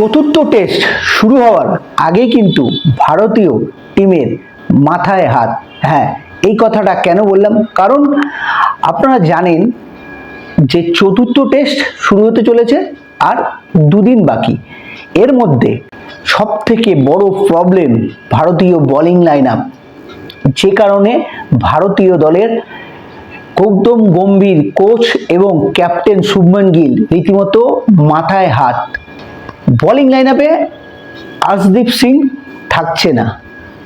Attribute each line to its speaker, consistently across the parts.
Speaker 1: চতুর্থ টেস্ট শুরু হওয়ার আগে কিন্তু ভারতীয় টিমের মাথায় হাত। হ্যাঁ এই কথাটা কেন বললাম? কারণ আপনারা জানেন যে চতুর্থ টেস্ট শুরু হতে চলেছে আর দুদিন বাকি। এর মধ্যে সব থেকে বড় প্রবলেম ভারতীয় বোলিং লাইন আপ যে কারণে ভারতীয় দলের গৌতম গম্ভীর কোচ এবং ক্যাপ্টেন শুভমন গিল রীতিমতো মাথায় হাত বোলিং লাইন আপে আশদীপ সিং থাকছে না,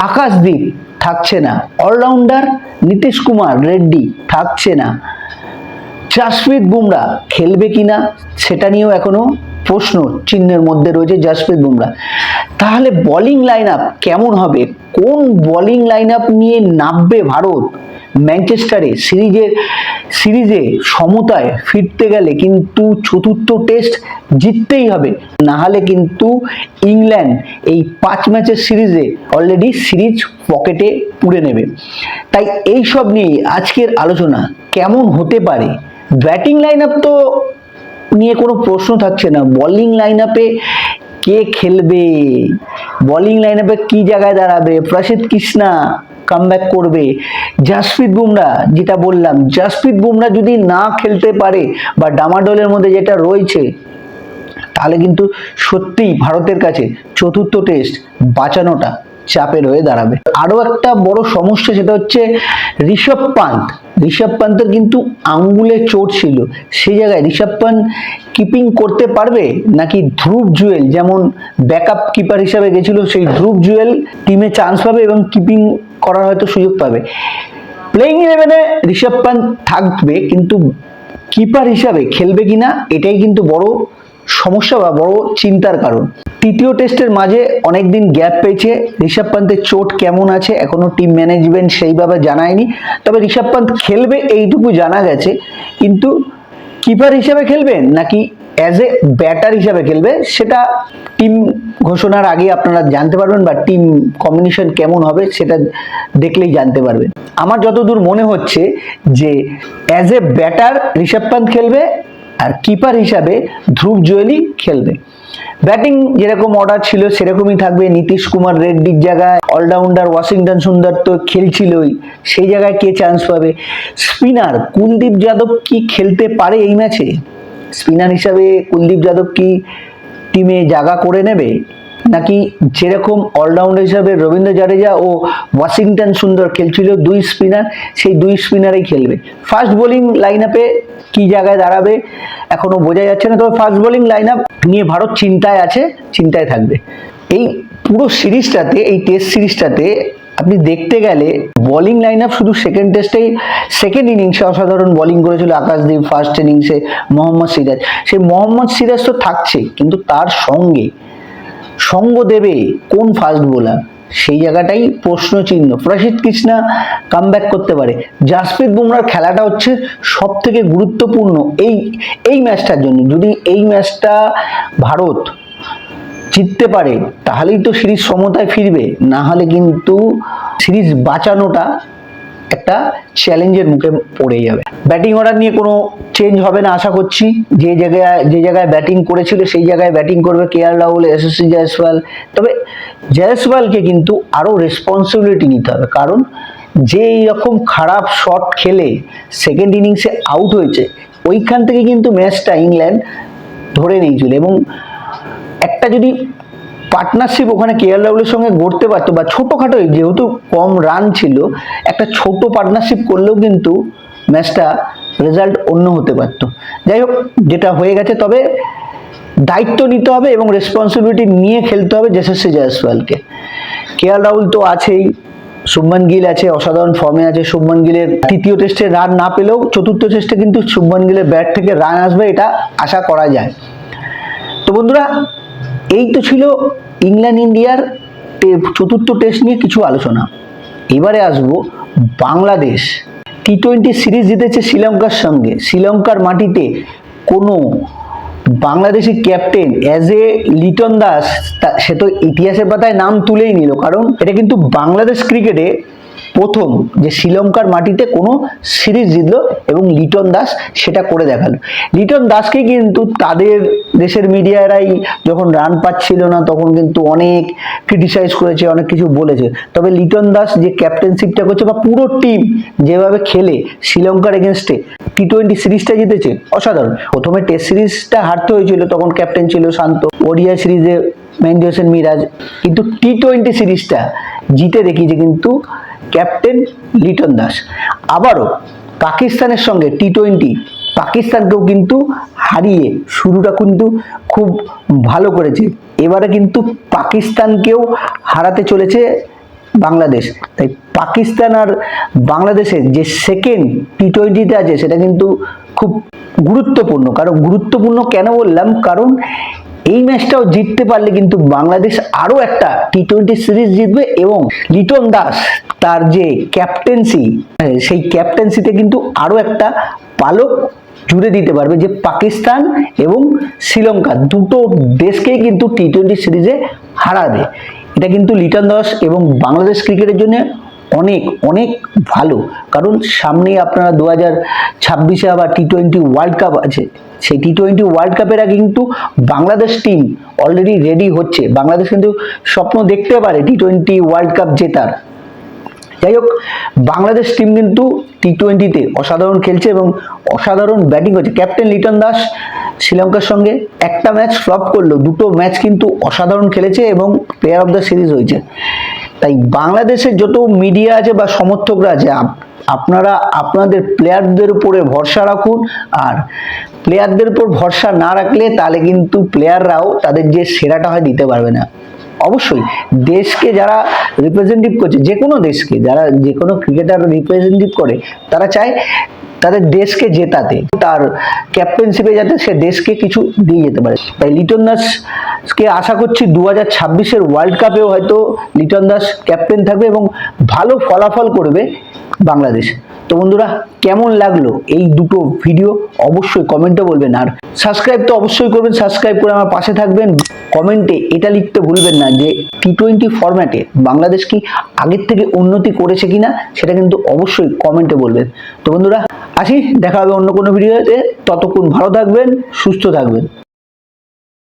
Speaker 1: আকাশদীপ থাকছে না, অলরাউন্ডার নীতিশ কুমার রেড্ডি থাকছে না। জাসপ্রীত বুমরা খেলবে কিনা সেটা নিয়েও এখনও প্রশ্ন চিহ্নের মধ্যে রয়েছে জাসপ্রীত বুমরা। তাহলে বোলিং লাইন আপ কেমন হবে? কোন বোলিং লাইন আপ নিয়ে নামবে ভারত? ম্যানচেস্টারে সিরিজের সিরিজে সমতায় ফিরতে গেলে কিন্তু চতুর্থ টেস্ট জিততেই হবে। না হলে কিন্তু ইংল্যান্ড এই পাঁচ ম্যাচের সিরিজে অলরেডি সিরিজ পকেটে পুড়ে নেবে। তাই এই সব নিয়ে আজকের আলোচনা কেমন হতে পারে? ব্যাটিং লাইন আপ তো নিয়ে কোনো প্রশ্ন থাকছে না। বোলিং লাইন আপে কে খেলবে? বোলিং লাইন আপে কী জায়গায় দাঁড়াবে? প্রসিদ্ধ কৃষ্ণা কামব্যাক করবে। জাসপ্রীত বুমরা যেটা বললাম জাসপ্রীত বুমরা যদি না খেলতে পারে বা ডামাডোলের মধ্যে যেটা রয়েছে, তাহলে কিন্তু সত্যিই ভারতের কাছে চতুর্থ টেস্ট বাঁচানোটা। চাপের হয়ে দাঁড়াবে। আরও একটা বড় সমস্যা সেটা হচ্ছে ঋষভ পান্ত। ঋষভ পান্তের কিন্তু আঙ্গুলে চোট ছিল। সেই জায়গায় ঋষভ পান্ত কিপিং করতে পারবে নাকি ধ্রুব জুয়েল, যেমন ব্যাকআপ কিপার হিসাবে গেছিল, সেই ধ্রুব জুয়েল টিমে চান্স পাবে এবং কিপিং করার হয়তো সুযোগ পাবে। প্লেইং ইলেভেনে ঋষভ পান্ত থাকবে, কিন্তু কিপার হিসাবে খেলবে কিনা, এটাই কিন্তু বড় সমস্যা বা বড় চিন্তার কারণ। তৃতীয় টেস্টের মাঝে অনেক দিন গ্যাপ পেয়েছে। ঋষভ পান্তের চোট কেমন আছে এখনও টিম ম্যানেজমেন্ট সেইভাবে জানায়নি। তবে ঋষভ পান্ত খেলবে এইটুকু জানা গেছে। কিন্তু কিপার হিসাবে খেলবেন নাকি অ্যাজ এ ব্যাটার হিসাবে খেলবে সেটা টিম ঘোষণার আগে আপনারা জানতে পারবেন বা টিম কম্বিনেশন কেমন হবে সেটা দেখলেই জানতে পারবেন। আমার যতদূর মনে হচ্ছে যে as a batter Rishabh Pant খেলবে আর কিপার হিসাবে ধ্রুব জুয়েলি খেলবে। ব্যাটিং যেরকম অর্ডার ছিল, সেরকমই থাকবে। নীতিশ কুমার রেড্ডির জায়গায় অলরাউন্ডার ওয়াশিংটন সুন্দর তো খেলছিলই। সেই জায়গায় কে চান্স পাবে? স্পিনার কুলদীপ যাদব কি খেলতে পারে এই ম্যাচে স্পিনার হিসাবে কুলদীপ যাদব কি টিমে জায়গা করে নেবে? নাকি যেরকম অলরাউন্ডার হিসাবে রবীন্দ্র জাডেজা ও ওয়াশিংটন সুন্দর খেলছিল, দুই স্পিনার সেই দুই স্পিনারেই খেলবে। ফার্স্ট বোলিং লাইন আপে কি জায়গায় দাঁড়াবে, এখনও বোঝা যাচ্ছে না, তবে ফার্স্ট বোলিং লাইন আপ নিয়ে ভারত চিন্তায় আছে, চিন্তায় থাকবে। এই পুরো সিরিজটাতে, এই টেস্ট সিরিজটাতে আপনি দেখতে গেলে বোলিং লাইন আপ শুধু সেকেন্ড টেস্টেই সেকেন্ড ইনিংসে অসাধারণ বোলিং করেছিল আকাশদীপ ফার্স্ট ইনিংসে মোহাম্মদ সিরাজ। সেই মোহাম্মদ সিরাজ তো থাকছেই, কিন্তু তার সঙ্গে সঙ্গ দেবে কোন ফাস্ট বোলার সেই জায়গাটাই প্রশ্ন চিহ্ন প্রসিদ্ধ কৃষ্ণা কাম করতে পারে। জাসপ্রীত বুমরার খেলাটা হচ্ছে সব থেকে গুরুত্বপূর্ণ এই এই ম্যাচটার জন্য। যদি এই ম্যাচটা ভারত জিততে পারে, তাহলেই তো সিরিজ সমতায় ফিরবে। না হলে কিন্তু সিরিজ বাঁচানোটা একটা চ্যালেঞ্জের মুখে পড়ে যাবে। ব্যাটিং অর্ডার নিয়ে কোনো চেঞ্জ হবে না, আশা করছি। যে জায়গায় যে জায়গায় ব্যাটিং করেছিল, সেই জায়গায় ব্যাটিং করবে কে আর রাহুল এসএসসি জয়সওয়াল তবে জয়সওয়ালকে কিন্তু আরও রেসপন্সিবিলিটি নিতে হবে। কারণ যে এইরকম খারাপ শট খেলে সেকেন্ড ইনিংসে আউট হয়েছে, ওইখান থেকে কিন্তু ম্যাচটা ইংল্যান্ড ধরে নিয়েছিল। এবং একটা যদি পার্টনারশিপ ওখানে রাহুলের সঙ্গে গড়তে পারতো বা ছোটোখাটো যেহেতু কম রান ছিল, একটা ছোট পার্টনারশিপ করলেও কিন্তু ম্যাচটা রেজাল্ট অন্য হতে পারতো। যাই হোক, যেটা হয়ে গেছে, তবে দায়িত্ব নিতে হবে এবং রেসপন্সিবিলিটি নিয়ে খেলতে হবে যশস্বী জয়সওয়ালকে। কেএল রাহুল তো আছেই, শুভমান গিল আছে, অসাধারণ ফর্মে আছে, শুভমান গিলের তৃতীয় টেস্টে রান না পেলেও চতুর্থ টেস্টে কিন্তু শুভমান গিলের ব্যাট থেকে রান আসবে, এটা আশা করা যায়। তো বন্ধুরা, এই তো ছিল ইংল্যান্ড, ইন্ডিয়ার চতুর্থ টেস্ট নিয়ে কিছু আলোচনা। এবারে আসব বাংলাদেশ। টি টোয়েন্টি সিরিজ জিতেছে শ্রীলঙ্কার সঙ্গে। শ্রীলঙ্কার মাটিতে কোনো Bangladeshi captain as a Liton Das সে তো ইতিহাসের পাতায় নাম তুলেই নিল। কারণ এটা কিন্তু বাংলাদেশ ক্রিকেটে প্রথম যে শ্রীলঙ্কার মাটিতে কোনো সিরিজ জিতলো এবং লিটন দাস সেটা করে দেখাল। লিটন দাসকে কিন্তু তাদের দেশের মিডিয়ারাই যখন রান পাচ্ছিল না, তখন কিন্তু অনেক ক্রিটিসাইজ করেছে, অনেক কিছু বলেছে। তবে লিটন দাস যে ক্যাপ্টেনশিপটা করছে বা পুরো টিম যেভাবে খেলে শ্রীলঙ্কার এগেনস্টে টি টোয়েন্টি সিরিজটা জিতেছে, অসাধারণ। প্রথমে টেস্ট সিরিজটা হারতে হয়েছিল, তখন ক্যাপ্টেন ছিল শান্ত। ওডিয়া সিরিজে মেহেন্দি হোসেন মিরাজ। কিন্তু টি টোয়েন্টি সিরিজটা জিতে দেখিয়েছে কিন্তু ক্যাপ্টেন লিটন দাস। আবারও পাকিস্তানের সঙ্গে টি টোয়েন্টি পাকিস্তানকেও কিন্তু হারিয়ে শুরুটা কিন্তু খুব ভালো করেছে। এবারে কিন্তু পাকিস্তানকেও হারাতে চলেছে বাংলাদেশ। তাই পাকিস্তান আর বাংলাদেশের যে সেকেন্ড টি টোয়েন্টিতে আছে সেটা কিন্তু খুব গুরুত্বপূর্ণ। কারণ গুরুত্বপূর্ণ কেন বললাম? কারণ এই ম্যাচটাও জিততে পারলে কিন্তু বাংলাদেশ আরও একটা টি টোয়েন্টি সিরিজ জিতবে এবং লিটন দাস তার যে ক্যাপ্টেন্সি সেই ক্যাপ্টেন্সিতে কিন্তু আরও একটা পালক জুড়ে দিতে পারবে যে পাকিস্তান এবং শ্রীলঙ্কা। দুটো দেশকেই কিন্তু টি টোয়েন্টি সিরিজে হারাবে। এটা কিন্তু লিটন দাস এবং বাংলাদেশ ক্রিকেটের জন্য অনেক অনেক ভালো। কারণ সামনেই আপনারা দু হাজার ছাব্বিশে আবার টি টোয়েন্টি ওয়ার্ল্ড কাপ আছে। সেই টি টোয়েন্টি ওয়ার্ল্ড কাপের আগে কিন্তু বাংলাদেশ টিম অলরেডি রেডি হচ্ছে। বাংলাদেশ কিন্তু স্বপ্ন দেখতে পারে টি টোয়েন্টি ওয়ার্ল্ড কাপ জেতার। যাই হোক, বাংলাদেশ টিম কিন্তু টি টোয়েন্টিতে অসাধারণ খেলছে এবং অসাধারণ ব্যাটিং করছে। ক্যাপ্টেন লিটন দাস শ্রীলঙ্কার সঙ্গে একটা ম্যাচ ফ্লপ করল। দুটো ম্যাচ কিন্তু অসাধারণ খেলেছে এবং প্লেয়ার অফ দ্য সিরিজ হয়েছে। তাই বাংলাদেশের যত মিডিয়া আছে বা সমর্থকরা আছে আপনারা আপনাদের প্লেয়ারদের উপরে ভরসা রাখুন আর প্লেয়ারদের উপর ভরসা না রাখলে তাহলে কিন্তু প্লেয়াররাও তাদের যে সেরাটা হয় দিতে পারবে না। অবশ্যই দেশকে যারা রিপ্রেজেন্টেটিভ করছে যে কোনো দেশকে, যারা যে কোনো ক্রিকেটার রিপ্রেজেন্টেটিভ করে, তারা চায় তাদের দেশকে জেতাতে। তার ক্যাপ্টেনশিপে যাতে সে দেশকে কিছু দিয়ে যেতে পারে। তাই লিটন দাসকে আশা করছি দু হাজার ছাব্বিশের ওয়ার্ল্ড কাপেও হয়তো লিটন দাস ক্যাপ্টেন থাকবে এবং ভালো ফলাফল করবে বাংলাদেশ। তো বন্ধুরা, কেমন লাগল এই দুটো ভিডিও অবশ্যই কমেন্টে বলবেন। আর সাবস্ক্রাইব তো অবশ্যই করবেন সাবস্ক্রাইব করে আমার পাশে থাকবেন। কমেন্টে এটা লিখতে ভুলবেন না যে টি টোয়েন্টি ফরম্যাটে বাংলাদেশ কি আগের থেকে উন্নতি করেছে কিনা, সেটা কিন্তু অবশ্যই কমেন্টে বলবেন। তো বন্ধুরা, আসি, দেখা হবে অন্য কোনো ভিডিওতে ততক্ষণ ভালো থাকবেন, সুস্থ থাকবেন।